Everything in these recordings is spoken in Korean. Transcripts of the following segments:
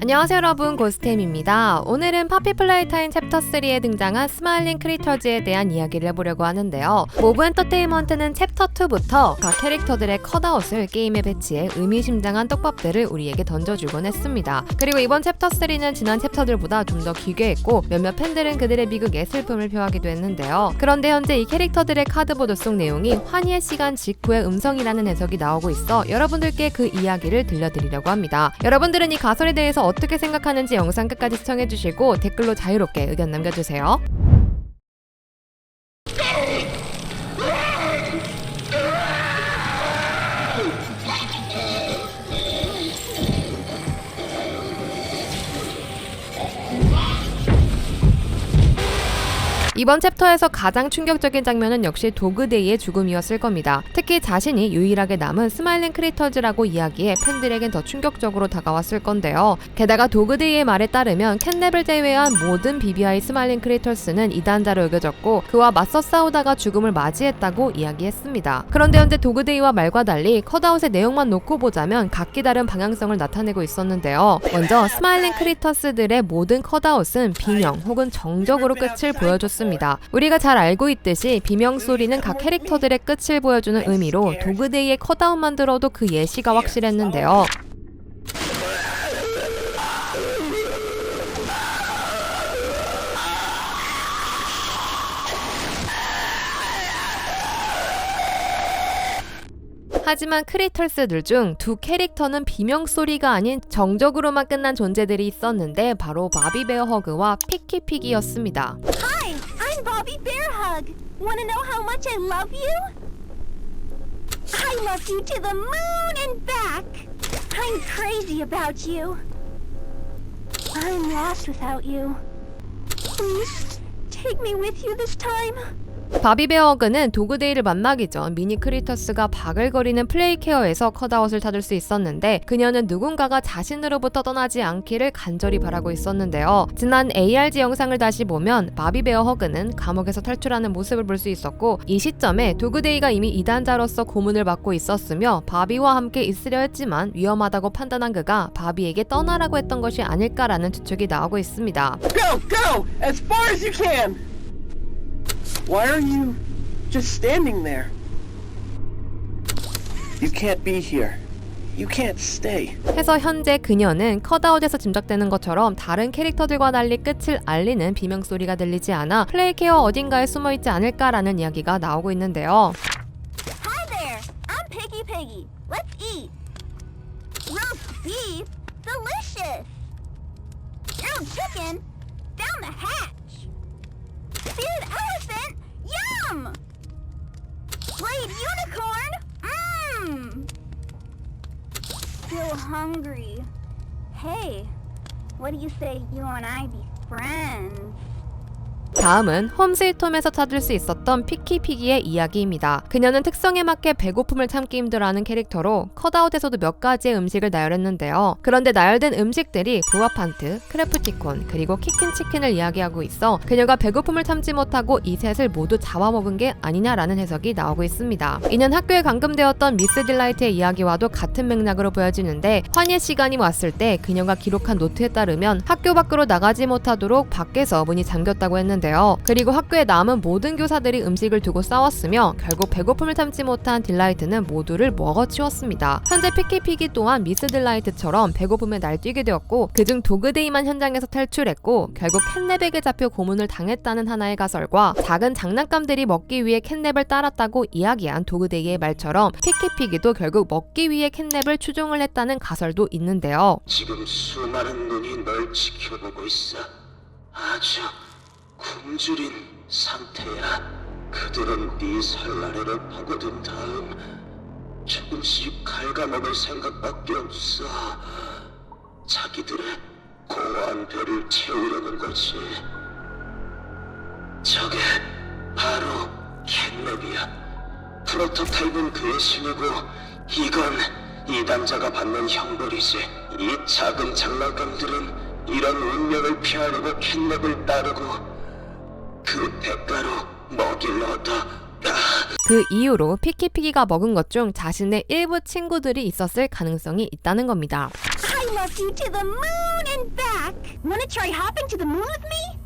안녕하세요 여러분 고스템입니다. 오늘은 파피 플레이타임 챕터 3에 등장한 스마일링 크리터즈에 대한 이야기를 해보려고 하는데요. 모브 엔터테인먼트는 챕터 2부터 각 캐릭터들의 컷아웃을 게임에 배치해 의미심장한 떡밥들을 우리에게 던져주곤 했습니다. 그리고 이번 챕터 3는 지난 챕터들보다 좀 더 기괴했고 몇몇 팬들은 그들의 비극에 슬픔을 표하기도 했는데요. 그런데 현재 이 캐릭터들의 카드보드 속 내용이 환희의 시간 직후의 음성이라는 해석이 나오고 있어 여러분들께 그 이야기를 들려드리려고 합니다. 여러분들은 이 가설에 대해서 어떻게 생각하는지 영상 끝까지 시청해주시고 댓글로 자유롭게 의견 남겨주세요. 이번 챕터에서 가장 충격적인 장면은 역시 도그데이의 죽음이었을 겁니다. 특히 자신이 유일하게 남은 스마일링 크리터즈라고 이야기해 팬들에겐 더 충격적으로 다가왔을 건데요. 게다가 도그데이의 말에 따르면 캔랩을 제외한 모든 BBI 스마일링 크리터스는 이단자로 여겨졌고 그와 맞서 싸우다가 죽음을 맞이했다고 이야기했습니다. 그런데 현재 도그데이와 말과 달리 컷아웃의 내용만 놓고 보자면 각기 다른 방향성을 나타내고 있었는데요. 먼저 스마일링 크리터스들의 모든 컷아웃은 비명 혹은 정적으로 끝을 보여줬습니다. 우리가 잘 알고 있듯이 비명 소리는 각 캐릭터들의 끝을 보여주는 의미로 도그데이의 컷아웃만 들어도 그 예시가 확실했는데요. 하지만 크리털스들 중 두 캐릭터는 비명 소리가 아닌 정적으로만 끝난 존재들이 있었는데 바로 바비베어 허그와 피키피기였습니다. Bobby Bear Hug. Want to know how much I love you? I love you to the moon and back. I'm crazy about you. I'm lost without you. Please take me with you this time. 바비베어 허그는 도그데이를 만나기 전 미니 크리터스가 바글거리는 플레이케어에서 컷아웃을 찾을 수 있었는데 그녀는 누군가가 자신으로부터 떠나지 않기를 간절히 바라고 있었는데요. 지난 ARG 영상을 다시 보면 바비베어 허그는 감옥에서 탈출하는 모습을 볼 수 있었고 이 시점에 도그데이가 이미 이단자로서 고문을 받고 있었으며 바비와 함께 있으려 했지만 위험하다고 판단한 그가 바비에게 떠나라고 했던 것이 아닐까라는 추측이 나오고 있습니다. Go, go! As far as you can! Why are you just standing there? You can't be here. You can't stay. 해서 현재 그녀는 컷아웃에서 짐작되는 것처럼 다른 캐릭터들과 달리 끝을 알리는 비명 소리가 들리지 않아 플레이케어 어딘가에 숨어 있지 않을까라는 이야기가 나오고 있는데요. Hi there. I'm Piggy Piggy. Let's eat. Roast beef, delicious. Grilled chicken, down the hatch. Still hungry. Hey, what do you say you and I be friends? 다음은 홈스위트홈에서 찾을 수 있었던 피키피기의 이야기입니다. 그녀는 특성에 맞게 배고픔을 참기 힘들어하는 캐릭터로 컷아웃에서도 몇 가지의 음식을 나열했는데요. 그런데 나열된 음식들이 부와판트, 크래프티콘, 그리고 키킨치킨을 이야기하고 있어 그녀가 배고픔을 참지 못하고 이 셋을 모두 잡아먹은 게 아니냐라는 해석이 나오고 있습니다. 이는 학교에 감금되었던 미스 딜라이트의 이야기와도 같은 맥락으로 보여지는데 환희의 시간이 왔을 때 그녀가 기록한 노트에 따르면 학교 밖으로 나가지 못하도록 밖에서 문이 잠겼다고 했는데 요. 그리고 학교에 남은 모든 교사들이 음식을 두고 싸웠으며 결국 배고픔을 참지 못한 딜라이트는 모두를 먹어치웠습니다. 현재 피키피기 또한 미스 딜라이트처럼 배고픔에 날뛰게 되었고 그중 도그데이만 현장에서 탈출했고 결국 캣냅에게 잡혀 고문을 당했다는 하나의 가설과 작은 장난감들이 먹기 위해 캣냅을 따랐다고 이야기한 도그데이의 말처럼 피키피기도 결국 먹기 위해 캣냅을 추종을 했다는 가설도 있는데요. 지금 수많은 눈이 널 지켜보고 있어. 아주 굶주린 상태야. 그들은 네 살라레를 파고든 다음 조금씩 갉아먹을 생각밖에 없어. 자기들의 공허한 배를 채우려는 거지. 저게 바로 캣냅이야. 프로토타입은 그의 신이고 이건 이단자가 받는 형벌이지. 이 작은 장난감들은 이런 운명을 피하려고 캣냅을 따르고 그 대가로. 아, 그 이후로 피키피기가 먹은 것 중 자신의 일부 친구들이 있었을 가능성이 있다는 겁니다. I love you to the moon and back. Wanna try hopping to the moon with me?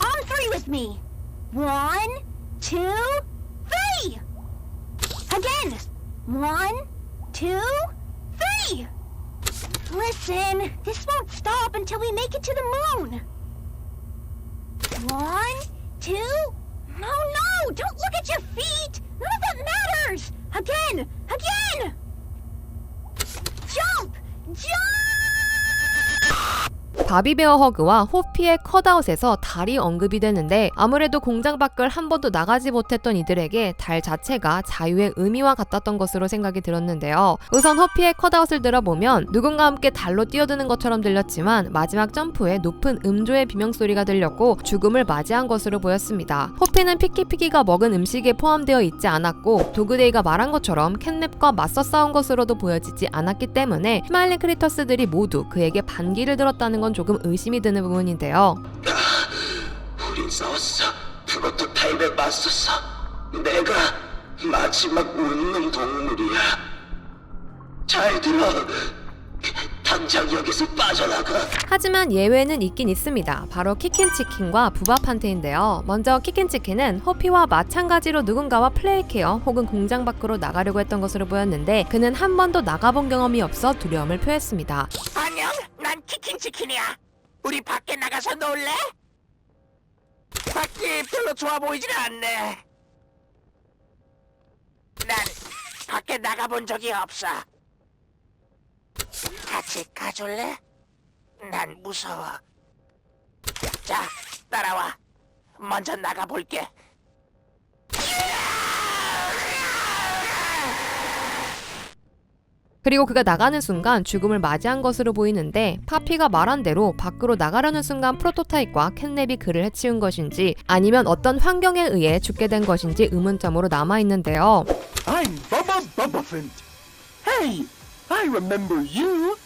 On three with me. One, two, three. Again. One, two, three. Listen, this won't stop until we make it to the moon. One, two. No, no, don't look at your feet. None of that matters. Again, again. Jump, jump. 바비베어 허그와 호피의 컷아웃에서 달이 언급이 되는데 아무래도 공장 밖을 한 번도 나가지 못했던 이들에게 달 자체가 자유의 의미와 같았던 것으로 생각이 들었는데요. 우선 호피의 컷아웃을 들어보면 누군가 함께 달로 뛰어드는 것처럼 들렸지만 마지막 점프에 높은 음조의 비명소리가 들렸고 죽음을 맞이한 것으로 보였습니다. 호피는 피키피키가 먹은 음식에 포함되어 있지 않았고 도그데이가 말한 것처럼 캣냅과 맞서 싸운 것으로도 보여지지 않았기 때문에 스마일링 크리터스들이 모두 그에게 반기를 들었다는 건 조금 의심이 드는 부분인데요. 우린 싸웠어. 프로토 타입에 맞섰어. 내가 마지막 웃는 동물이야. 잘 들어. 당장 여기서 빠져나가. 하지만 예외는 있긴 있습니다. 바로 키킨치킨과 부바판테인데요. 먼저 키킨치킨은 호피와 마찬가지로 누군가와 플레이케어 혹은 공장 밖으로 나가려고 했던 것으로 보였는데 그는 한 번도 나가본 경험이 없어 두려움을 표했습니다. 안녕, 난 키킨치킨이야. 우리 밖에 나가서 놀래? 밖이 별로 좋아 보이질 않네. 난 밖에 나가본 적이 없어. 같이 가줄래? 난 무서워. 자, 따라와. 먼저 나가볼게. 그리고 그가 나가는 순간 죽음을 맞이한 것으로 보이는데 파피가 말한 대로 밖으로 나가려는 순간 프로토타입과 캣냅이 그를 해치운 것인지 아니면 어떤 환경에 의해 죽게 된 것인지 의문점으로 남아 있는데요. I'm Bubba Bubbaphant. Hey, I remember you.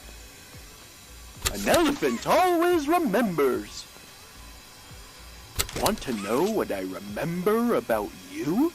An elephant always remembers. Want to know what I remember about you?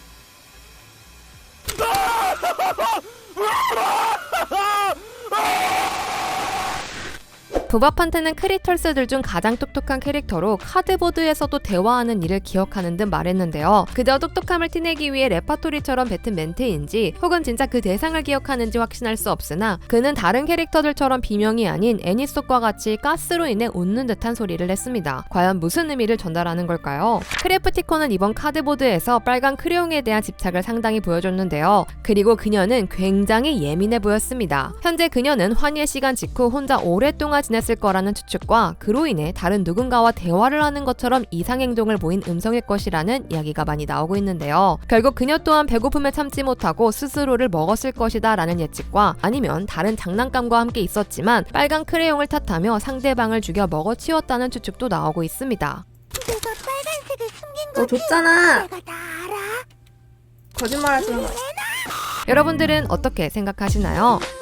부바판테는 크리털스들 중 가장 똑똑한 캐릭터로 카드보드에서도 대화하는 일을 기억하는 듯 말했는데요. 그저 똑똑함을 티내기 위해 레파토리처럼 뱉은 멘트인지 혹은 진짜 그 대상을 기억하는지 확신할 수 없으나 그는 다른 캐릭터들처럼 비명이 아닌 애니 속과 같이 가스로 인해 웃는 듯한 소리를 냈습니다. 과연 무슨 의미를 전달하는 걸까요? 크래프티콘은 이번 카드보드에서 빨간 크레용에 대한 집착을 상당히 보여줬는데요. 그리고 그녀는 굉장히 예민해 보였습니다. 현재 그녀는 환희의 시간 직후 혼자 오랫동안 지 냈을 거라는 추측과 그로 인해 다른 누군가와 대화를 하는 것처럼 이상 행동을 보인 음성일 것이라는 이야기가 많이 나오고 있는데요. 결국 그녀 또한 배고픔에 참지 못하고 스스로를 먹었을 것이다 라는 예측과 아니면 다른 장난감과 함께 있었지만 빨간 크레용을 탓하며 상대방을 죽여 먹어치웠다는 추측도 나오고 있습니다. 내가 빨간색을 숨긴 너 거지? 줬잖아. 내가 다 알아. 거짓말하지 마. 여러분들은 어떻게 생각하시나요? 음,